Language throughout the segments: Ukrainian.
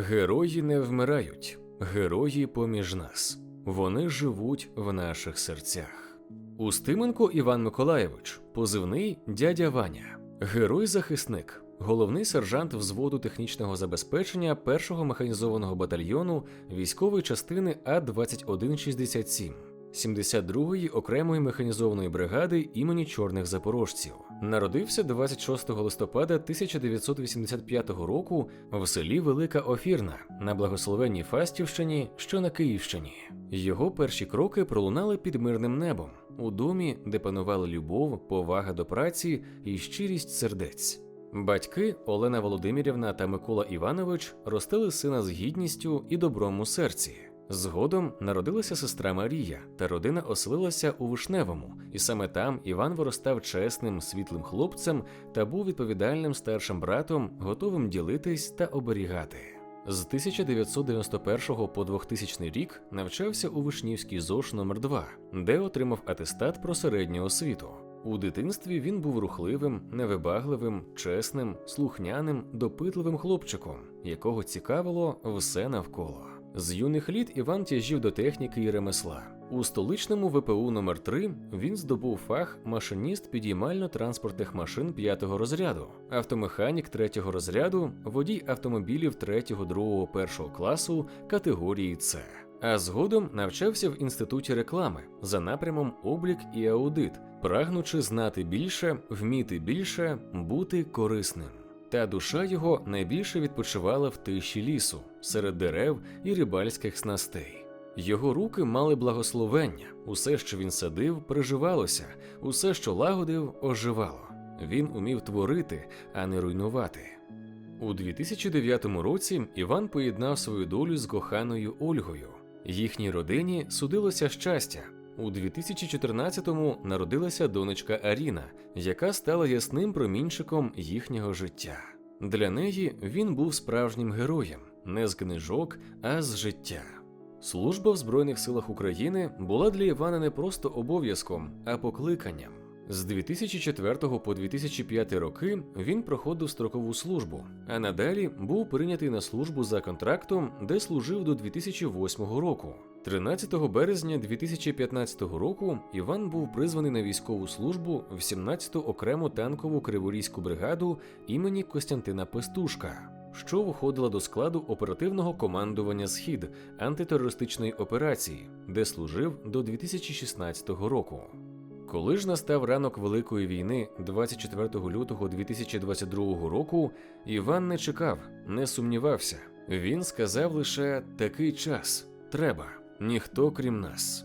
Герої не вмирають, герої поміж нас. Вони живуть в наших серцях. Устименко Іван Миколаєвич, позивний дядя Ваня, герой-захисник, головний сержант взводу технічного забезпечення 1-го механізованого батальйону військової частини А-2167. 72-ї окремої механізованої бригади імені чорних запорожців. Народився 26 листопада 1985 року в селі Велика Офірна на благословенній Фастівщині, що на Київщині. Його перші кроки пролунали під мирним небом у домі, де панували любов, повага до праці і щирість сердець. Батьки Олена Володимирівна та Микола Іванович ростили сина з гідністю і добром у серці. Згодом народилася сестра Марія, та родина оселилася у Вишневому, і саме там Іван виростав чесним, світлим хлопцем та був відповідальним старшим братом, готовим ділитись та оберігати. З 1991 по 2000 рік навчався у Вишнівській ЗОШ номер 2 де отримав атестат про середню освіту. У дитинстві він був рухливим, невибагливим, чесним, слухняним, допитливим хлопчиком, якого цікавило все навколо. З юних літ Іван тяжів до техніки і ремесла. У столичному ВПУ номер 3 він здобув фах машиніст підіймально-транспортних машин 5-го розряду, автомеханік 3-го розряду, водій автомобілів 3-го, 2-го, 1-го класу категорії С. А згодом навчався в інституті реклами за напрямом облік і аудит, прагнучи знати більше, вміти більше, бути корисним. Та душа його найбільше відпочивала в тиші лісу, серед дерев і рибальських снастей. Його руки мали благословення, усе, що він садив, приживалося, усе, що лагодив, оживало. Він умів творити, а не руйнувати. У 2009 році Іван поєднав свою долю з коханою Ольгою. Їхній родині судилося щастя. У 2014-му народилася донечка Аріна, яка стала ясним промінчиком їхнього життя. Для неї він був справжнім героєм, не з книжок, а з життя. Служба в Збройних силах України була для Івана не просто обов'язком, а покликанням. З 2004 по 2005 роки він проходив строкову службу, а надалі був прийнятий на службу за контрактом, де служив до 2008 року. 13 березня 2015 року Іван був призваний на військову службу в 17-ту окрему танкову криворізьку бригаду імені Костянтина Пестушка, що входила до складу оперативного командування Схід антитерористичної операції, де служив до 2016 року. Коли ж настав ранок Великої війни 24 лютого 2022 року, Іван не чекав, не сумнівався. Він сказав лише такий час треба, ніхто крім нас.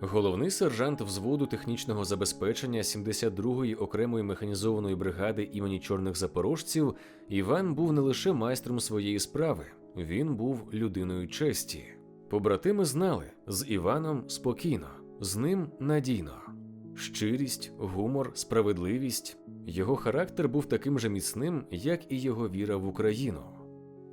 Головний сержант взводу технічного забезпечення 72-ї окремої механізованої бригади імені чорних запорожців Іван був не лише майстром своєї справи, він був людиною честі. Побратими знали з Іваном спокійно, з ним надійно. Щирість, гумор, справедливість. Його характер був таким же міцним, як і його віра в Україну.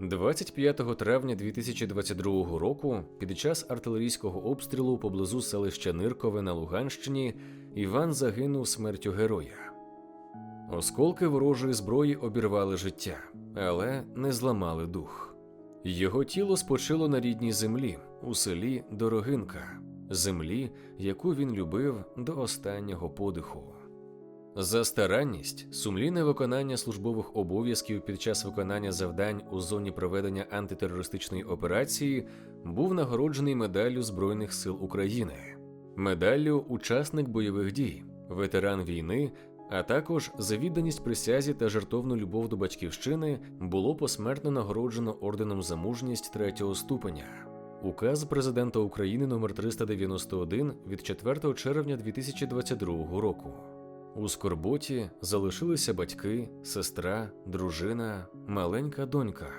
25 травня 2022 року, під час артилерійського обстрілу поблизу селища Ниркове на Луганщині, Іван загинув смертю героя. Осколки ворожої зброї обірвали життя, але не зламали дух. Його тіло спочило на рідній землі у селі Дорогинка землі, яку він любив до останнього подиху. За старанність, сумлінне виконання службових обов'язків під час виконання завдань у зоні проведення антитерористичної операції був нагороджений медаллю Збройних сил України, медаллю Учасник бойових дій, ветеран війни, а також за відданість присязі та жертовну любов до батьківщини було посмертно нагороджено орденом за мужність третього ступеня. Указ президента України номер 391 від 4 червня 2022 року. У скорботі залишилися батьки, сестра, дружина, маленька донька.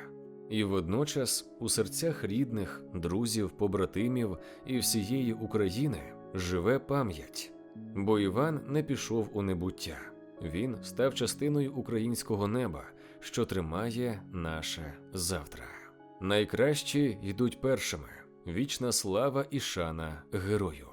І водночас у серцях рідних, друзів, побратимів і всієї України живе пам'ять. Бо Іван не пішов у небуття. Він став частиною українського неба, що тримає наше завтра. Найкращі йдуть першими. Вічна слава і шана герою.